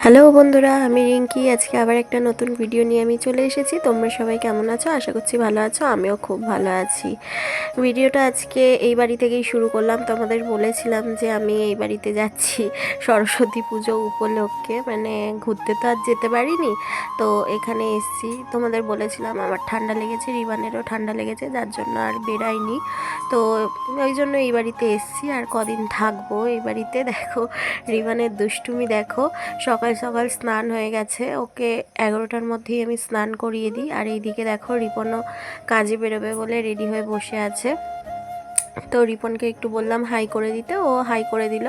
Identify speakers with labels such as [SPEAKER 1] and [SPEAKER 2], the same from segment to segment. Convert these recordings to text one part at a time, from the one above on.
[SPEAKER 1] Hello বন্ধুরা, আমি রিঙ্কি। আজকে আবার একটা নতুন ভিডিও নিয়ে আমি চলে এসেছি। তোমরা সবাই কেমন আছো? আশা করছি ভালো আছো, আমিও খুব ভালো আছি। ভিডিওটা আজকে এই বাড়ি থেকেই শুরু করলাম। তোমাদের বলেছিলাম যে আমি এই বাড়িতে যাচ্ছি সরস্বতী পুজো উপলক্ষে। মানে ঘুরতে তো আর যেতে পারিনি, তো এখানে এসছি। তোমাদের বলেছিলাম আমার ঠান্ডা লেগেছে, রিবানেরও ঠান্ডা লেগেছে, যার জন্য আর বেরাইনি। তো ওই জন্য এই বাড়িতে এসছি। আর কদিন থাকব এই বাড়িতে? দেখো, রিবানের দুষ্টুমি দেখো। সকাল সকাল সকাল স্নান হয়ে গেছে। ওকে এগারোটার মধ্যেই আমি স্নান করিয়ে দিই। আর এইদিকে দেখো রিপনও কাজে বেরোবে বলে রেডি হয়ে বসে আছে। তো রিপনকে একটু বললাম হাই করে দিতে, ও হাই করে দিল।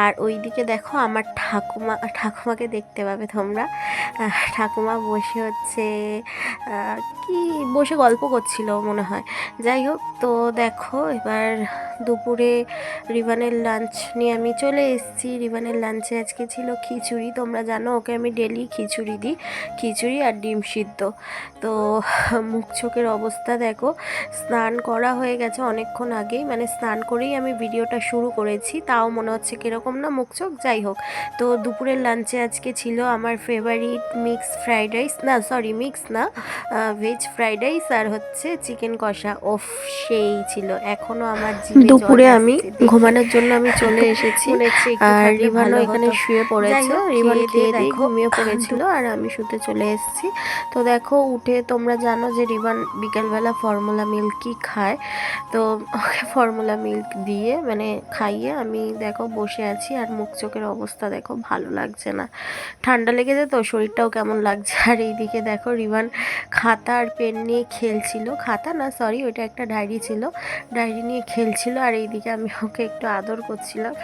[SPEAKER 1] আর ওই দিকে দেখো আমার ঠাকুমা, ঠাকুমাকে দেখতে পাবে তোমরা। ঠাকুমা বসে হচ্ছে কি বসে গল্প করছিল মনে হয়। যাই হোক, তো দেখো এবার দুপুরে রিভানের লাঞ্চ নিয়ে আমি চলে এসেছি। রিভানের লাঞ্চে আজকে ছিল খিচুড়ি, তোমরা জানো ওকে আমি ডেলি খিচুড়ি দিই। খিচুড়ি আর ডিম সিদ্ধ। তো মুখ চোখের অবস্থা দেখো, স্নান করা হয়ে গেছে অনেকক্ষণ আগেই মানে স্নান করেই আমি ভিডিওটা শুরু করেছি। তাও মনে হচ্ছে কীরকম না মুখ চোখ যাই হোক। তো দুপুরের লাঞ্চে আজকে ছিল আমার ফেভারিট মিক্স ফ্রাইড রাইস না সরি মিক্স না ভেজ ফ্রাইড রাইস আর হচ্ছে চিকেন কষা। ওফ সেই ছিল। এখনও আমার
[SPEAKER 2] দুপুরে আমি ঘুমানোর জন্য আমি চলে এসেছি। আর রিভানও
[SPEAKER 1] ভালো
[SPEAKER 2] এখানে শুয়ে পড়েছে। রিভান
[SPEAKER 1] খেয়ে দিয়ে
[SPEAKER 2] ঘুমিয়ে পড়েছিল। আর আমি শুতে চলে এসেছি। তো দেখো উঠে তোমরা জানো যে রিভান বিকেলবেলা ফর্মুলা মিল্কই খায়। তো ওকে ফর্মুলা মিল্ক দিয়ে মানে খাইয়ে আমি দেখো বসে আছি আর মুখ চোখের অবস্থা দেখো ভালো লাগছে না। ঠান্ডা লেগেছে তো, শরীরটাও কেমন লাগছে? আর এইদিকে দেখো রিভান খাতা আর পেন নিয়ে খেলছিল। খাতা না সরি ওইটা একটা ডায়েরি ছিল। ডায়েরি নিয়ে খেলছিল আর এইদিকে আমি ওকে একটু আদর করছিলাম।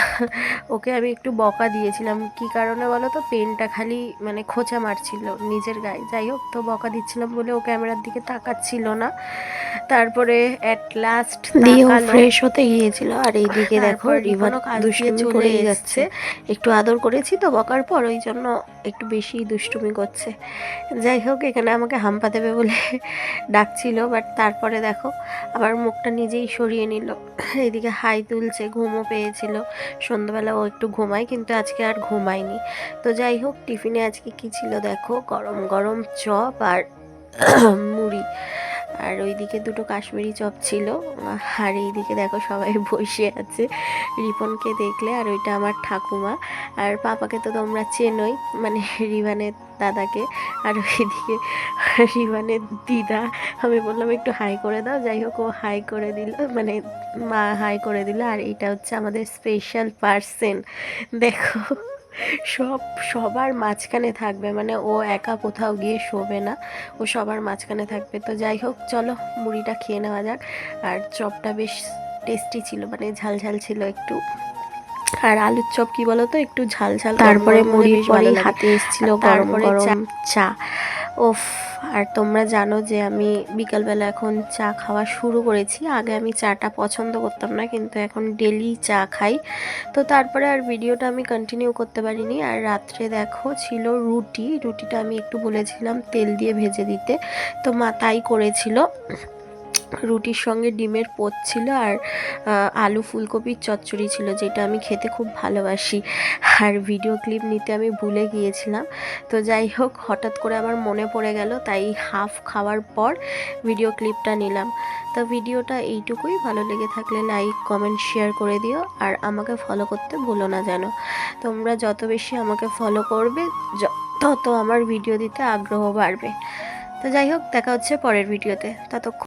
[SPEAKER 2] ওকে আমি একটু বকা দিয়েছিলাম। কি কারণে বলো তো, পেনটা খালি মানে খোঁচা মারছিল নিজের গায়ে। যাই হোক, তো বকা দিচ্ছিলাম বলে ও ক্যামেরার দিকে তাকাচ্ছিল না। তারপরে অ্যাট লাস্ট
[SPEAKER 1] দিয়ে ও ফ্রেশ হতে গিয়েছিল। আর এইদিকে দেখো
[SPEAKER 2] তারপর
[SPEAKER 1] রিভান দুষ্টুমি করে যাচ্ছে। একটু আদর করেছি তো বকার পর ওই জন্য একটু বেশি দুষ্টুমি করছে। যাই হোক এখানে আমাকে হাম্পা দেবে বলে ডাকছিল বাট তারপরে দেখো আবার মুখটা নিজেই সরিয়ে নিল। এদিকে হাই তুলছে ঘুমও পেয়েছিল। সন্ধ্যাবেলা ও একটু ঘুমায় কিন্তু আজকে আর ঘুমায়নি। তো যাই হোক টিফিনে আজকে কি ছিল দেখো? গরম গরম চপ আর মুড়ি। আর ওইদিকে দুটো কাশ্মীরি চপ ছিল। আর এইদিকে দেখো সবাই বসে আছে। রিপনকে দেখলে আর ওইটা আমার ঠাকুমা। আর পাপাকে তো তোমরা চেনোই মানে রিভানের দাদাকে। আর ওইদিকে রিভানের দিদা। আমি বললাম, একটু হাই করে দাও। যাই হোক, ও হাই করে দিল মানে মা হাই করে দিল। আর এইটা হচ্ছে আমাদের স্পেশাল পার্সেন দেখো। সব সবার মাঝখানে থাকবে মানে ও একা কোথাও গিয়ে শোবে না ও সবার মাঝখানে থাকবে। তো যাই হোক চলো মুড়িটা খেয়ে নেওয়া যাক। আর চপটা বেশ টেস্টি ছিল মানে ঝাল ঝাল ছিল একটু। আর আলুর চপ কি বলতো? একটু ঝাল ঝাল
[SPEAKER 2] তারপরে মুড়ি
[SPEAKER 1] পরে হাতে এসেছিল গরম
[SPEAKER 2] গরম
[SPEAKER 1] চা। ওফ, আর তোমরা জানো যে আমি বিকালবেলা এখন চা খাওয়া শুরু করেছি। আগে আমি চাটা পছন্দ করতাম না, কিন্তু এখন ডেলি চা খাই। তো তারপরে আর ভিডিওটা আমি কন্টিনিউ করতে পারিনি। আর রাত্রে দেখো ছিল রুটি। রুটিটা আমি একটু বলেছিলাম তেল দিয়ে ভেজে দিতে। তো মা তাই করেছিল। রুটির সঙ্গে ডিমের পোচ ছিল আর আলু ফুলকপির চচ্চড়ি ছিল, যেটা আমি খেতে খুব ভালোবাসি। আর ভিডিও ক্লিপ নিতে আমি ভুলে গিয়েছিলাম। তো যাই হোক, হঠাৎ করে আমার মনে পড়ে গেল, তাই হাফ খাওয়ার পর ভিডিও ক্লিপটা নিলাম। তো ভিডিওটা এইটুকুই। ভালো লেগে থাকলে লাইক কমেন্ট শেয়ার করে দিও আর আমাকে ফলো করতে ভুলো না যেন। তোমরা যত বেশি আমাকে ফলো করবে তত আমার ভিডিও দিতে আগ্রহ বাড়বে। তো যাই হোক, দেখা হচ্ছে পরের ভিডিওতে ততক্ষণ